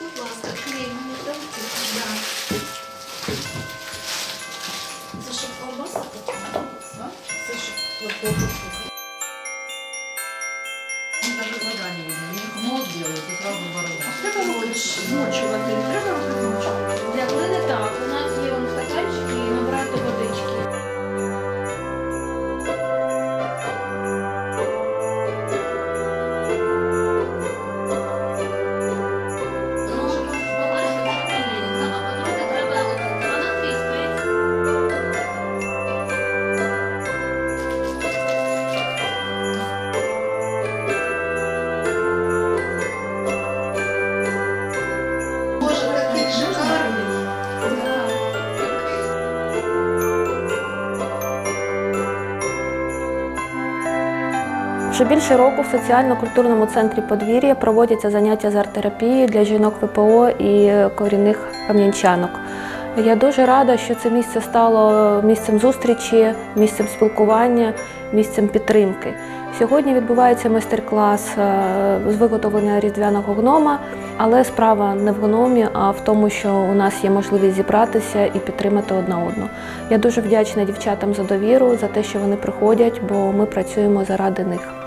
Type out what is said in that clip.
Будь ласка, клей мені дайте. Це ще колбаса така? Це ще плохо. даже глаза не видно. У них нос делают, и сразу борода. Вот это лучше. Ночью. Вже більше року в соціально-культурному центрі подвір'я проводяться заняття з арт-терапії для жінок ВПО і корінних кам'янчанок. Я дуже рада, що це місце стало місцем зустрічі, місцем спілкування, місцем підтримки. Сьогодні відбувається майстер-клас е, з виготовлення різдвяного гнома, але справа не в гномі, а в тому, що у нас є можливість зібратися і підтримати одна одну. Я дуже вдячна дівчатам за довіру, за те, що вони приходять, бо ми працюємо заради них.